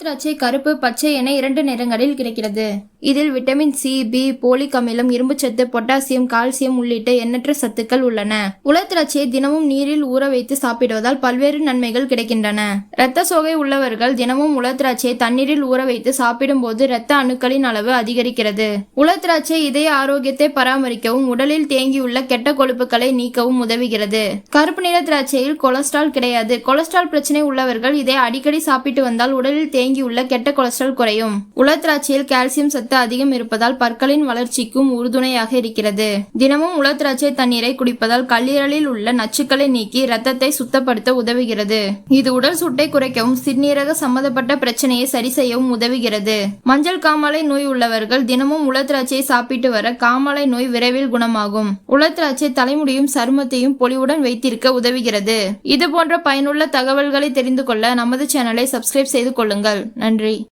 திராட்சை கருப்பு பச்சை என இரண்டு நிறங்களில் கிடைக்கிறது. இதில் விட்டமின் சி பி போலிக் அமிலம் இரும்புச்சத்து பொட்டாசியம் கால்சியம் உள்ளிட்ட எண்ணற்ற சத்துக்கள் உள்ளன. உலர்திராட்சையை தினமும் நீரில் ஊற வைத்து சாப்பிடுவதால் பல்வேறு நன்மைகள் கிடைக்கின்றன. இரத்த சோகை உள்ளவர்கள் தினமும் உலத்திராட்சியை தண்ணீரில் ஊற வைத்து சாப்பிடும்போது இரத்த அணுக்களின் அளவு அதிகரிக்கிறது. உலர்திராட்சை இதய ஆரோக்கியத்தை பராமரிக்கவும் உடலில் தேங்கியுள்ள கெட்ட கொழுப்புகளை நீக்கவும் உதவுகிறது. கருப்பு நிற திராட்சையில் கொலஸ்ட்ரால் கிடையாது. கொலஸ்ட்ரால் பிரச்சனை உள்ளவர்கள் இதை அடிக்கடி சாப்பிட்டு வந்தால் உடலில் தேங்கியுள்ள கெட்ட கொலஸ்ட்ரால் குறையும். உலத்திராட்சையில் கால்சியம் சத்து அதிகம் இருப்பதால் பற்களின் வளர்ச்சிக்கும் உறுதுணையாக இருக்கிறது. தினமும் உலத்திராட்சை தண்ணீரை குடிப்பதால் கல்லீரலில் உள்ள நச்சுக்களை நீக்கி ரத்தத்தை சுத்தப்படுத்த உதவுகிறது. இது உடல் சூட்டை குறைக்கவும் சிறுநீரக சம்பந்தப்பட்ட பிரச்சனையை சரி செய்யவும் உதவுகிறது. மஞ்சள் காமாலை நோய் உள்ளவர்கள் தினமும் உலர் திராட்சையை சாப்பிட்டு வர காமாலை நோய் விரைவில் குணமாகும். உலத்திராட்சை தலைமுடியும் சருமத்தையும் பொலிவுடன் வைத்திருக்க உதவுகிறது. இது போன்ற பயனுள்ள தகவல்களை தெரிந்து கொள்ள நமது சேனலை சப்ஸ்கிரைப் செய்து கொள்ளுங்கள். நன்றி.